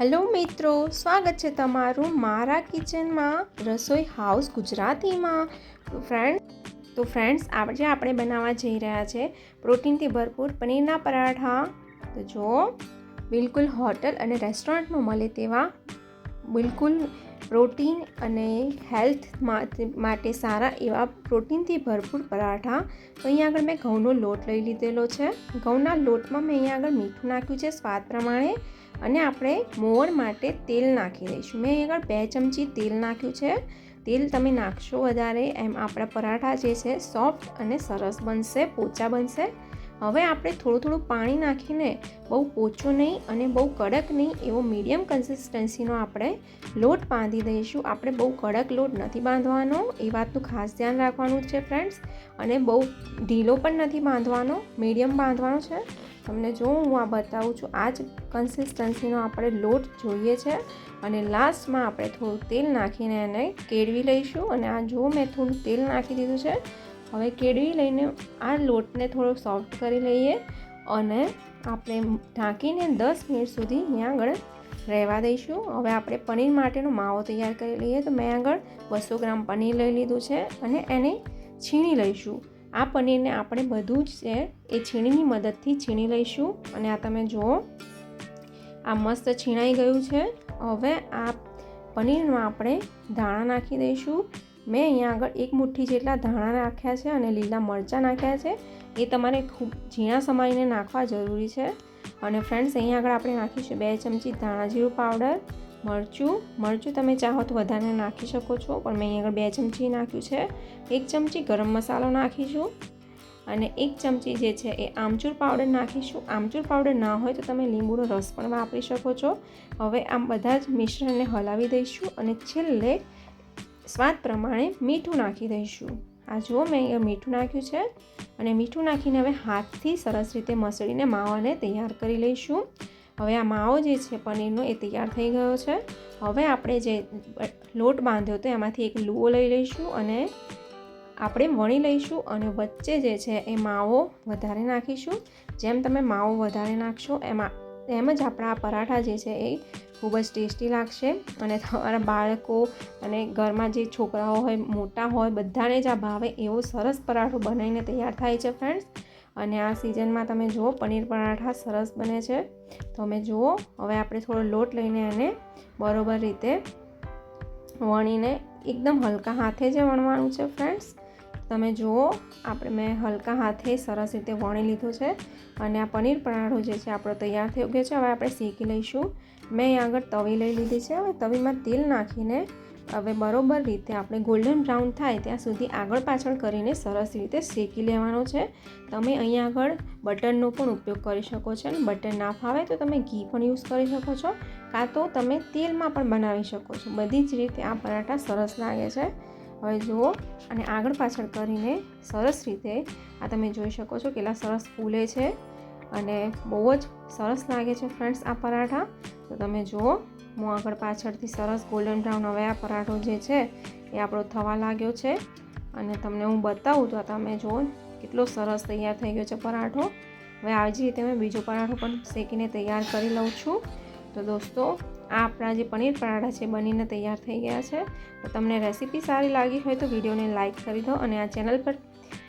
Hello મિત્રો, સ્વાગત છે તમારું મારા કિચનમાં રસોઈ હાઉસ ગુજરાતીમાં. ફ્રેન્ડ તો ફ્રેન્ડ્સ આજે આપણે બનાવવા જઈ રહ્યા છે પ્રોટીનથી ભરપૂર પનીરના પરાઠા. તો જો, બિલકુલ હોટલ અને રેસ્ટોરન્ટમાં મળે તેવા બિલકુલ પ્રોટીન અને હેલ્થ માટે સારા એવા પ્રોટીનથી ભરપૂર પરાઠા. તો અહીંયા આગળ મેં ઘઉંનો લોટ લઈ લીધેલો છે. ઘઉંના લોટમાં મેં અહીંયા આગળ મીઠું નાખ્યું છે સ્વાદ પ્રમાણે. અને આપણે મોવણ માટે તેલ નાખી દઈશું. મેં આગળ બે ચમચી તેલ નાખ્યું છે. તેલ તમે નાખશો વધારે, એમ આપણા પરાઠા જે છે સોફ્ટ અને સરસ બનશે, પોચા બનશે. હવે આપણે થોડું થોડું પાણી નાખીને બહુ પોચો નહીં અને બહુ કડક નહીં, એવો મીડિયમ કન્સિસ્ટન્સીનો આપણે લોટ બાંધી દઈશું. આપણે બહુ કડક લોટ નથી બાંધવાનો, એ વાતનું ખાસ ધ્યાન રાખવાનું છે ફ્રેન્ડ્સ અને બહુ ઢીલો પણ નથી બાંધવાનો, મીડિયમ બાંધવાનો છે. તમને જો હું આ બતાવું છું, આ જ કન્સિસ્ટન્સીનો આપણે લોટ જોઈએ છે અને લાસ્ટમાં આપણે થોડું તેલ નાખીને એને કેળવી લઈશું અને આ જો મેં થોડું તેલ નાખી દીધું છે, હવે કેળવી લઈને આ લોટને થોડો સોફ્ટ કરી લઈએ અને આપણે ઢાંકીને દસ મિનિટ સુધી ત્યાં આગળ રહેવા દઈશું. હવે આપણે પનીર માટેનો માવો તૈયાર કરી લઈએ, તો મેં આગળ બસો ગ્રામ પનીર લઈ લીધું છે અને એને છીણી લઈશું. આ પનીરને આપણે બધું જ છે એ છીણીની મદદથી છીણી લઈશું. અને આ તમે જુઓ, આ મસ્ત છીણાઈ ગયું છે. હવે આ પનીરમાં આપણે ધાણા નાખી દઈશું. મેં અહીંયા આગળ એક મુઠ્ઠી જેટલા ધાણા નાખ્યા છે અને લીલા મરચાં નાખ્યા છે. એ તમારે ખૂબ ઝીણા સમારીને નાખવા જરૂરી છે. અને ફ્રેન્ડ્સ અહીંયા આગળ આપણે નાખીશું બે ચમચી ધાણા જીરું પાવડર મરચું. મરચું તમે ચાહો તો વધારે નાખી શકો છો, પણ મેં અહીં આગળ બે ચમચી નાખ્યું છે. એક ચમચી ગરમ મસાલો નાખીશું અને એક ચમચી જે છે એ આમચૂર પાવડર નાખીશું. આમચૂર પાવડર ના હોય તો તમે લીંબુનો રસ પણ વાપરી શકો છો. હવે આમ બધા જ મિશ્રણને હલાવી દઈશું અને છેલ્લે સ્વાદ પ્રમાણે મીઠું નાખી દઈશું. આ જુઓ મેં અહીંયા મીઠું નાખ્યું છે અને મીઠું નાખીને હવે હાથથી સરસ રીતે મસળીને માવાને તૈયાર કરી લઈશું. હવે આ માવો જે છે, પનીરનો એ તૈયાર થઈ ગયો છે. હવે આપણે જે લોટ બાંધ્યો હતો, એમાંથી એક લુઓ લઈ લઈશું અને આપણે વણી લઈશું અને વચ્ચે જે છે, એ માવો વધારે નાખીશું. જેમ તમે માવો વધારે નાખશો, એમાં એમ જ આપણા પરાઠા જે છે, એ ખૂબ જ ટેસ્ટી લાગશે. અને તમારા બાળકો અને ઘરમાં જે છોકરાઓ હોય, મોટા હોય, બધાને જ આ ભાવે એવો સરસ પરાઠો બનાવીને તૈયાર થાય છે ફ્રેન્ડ્સ અને આ સિઝનમાં તમે જુઓ, પનીર પરાઠા સરસ બને છે. તમે જુઓ, હવે આપણે થોડો લોટ લઈને એને બરોબર રીતે વણીને એકદમ હલકા હાથે જ વણવાનું છે ફ્રેન્ડ્સ તમે જુઓ, આપણે મેં હલકા હાથે સરસ રીતે વણી લીધો છે. અને આ પનીર પરાઠો જે છે, આપણો તૈયાર થઈ ગયો છે. હવે આપણે શેકી લઈશું. મેં આગળ તવી લઈ લીધી છે. હવે તવીમાં તેલ નાખીને હવે બરોબર રીતે આપણે ગોલ્ડન બ્રાઉન થાય ત્યાં સુધી આગળ પાછળ કરીને સરસ રીતે શેકી લેવાનો છે. તમે અહીંયા આગળ બટરનો પણ ઉપયોગ કરી શકો છો અને બટર ના ફાવે તો તમે ઘી પણ યુઝ કરી શકો છો. કાં તો તમે તેલમાં પણ બનાવી શકો છો. બધી જ રીતે આ પરાઠા સરસ લાગે છે. હવે જુઓ, અને આગળ પાછળ કરીને સરસ રીતે આ તમે જોઈ શકો છો કેટલા સરસ ફૂલે છે. અને બહુ જ સરસ લાગે છે ફ્રેન્ડ્સ આ પરાઠા. તો તમે જુઓ હું આગળ પાછળથી સરસ ગોલ્ડન બ્રાઉન હવે આ પરાઠો જે છે, એ આપણો થવા લાગ્યો છે. અને તમને હું બતાવું તો તમે જુઓ કેટલો સરસ તૈયાર થઈ ગયો છે પરાઠો. હવે આવી રીતે મેં બીજો પરાઠો પણ શેકીને તૈયાર કરી લઉં છું. તો દોસ્તો, આ આપણા જે પનીર પરાઠા છે બનીને તૈયાર થઈ ગયા છે. તો તમને રેસીપી સારી લાગી હોય તો વિડીયોને લાઇક કરી દો અને આ ચેનલ પર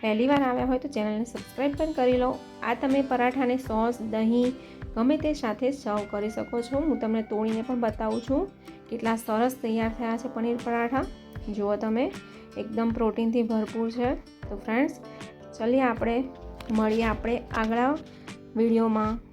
પહેલી વાર આવ્યા હોય તો ચેનલને સબસ્ક્રાઈબ પણ કરી લો. આ તમે પરાઠાને સોસ, દહીં, ગમે તે સાથે સર્વ કરી શકો છો. હું તમને તોડીને પણ બતાવું છું કેટલા સરસ તૈયાર થયા છે પનીર પરાઠા. જુઓ તમે, એકદમ પ્રોટીનથી ભરપૂર છે. તો ફ્રેન્ડ્સ ચલીએ આપણે, મળીએ આપણે આગળ વિડીયોમાં.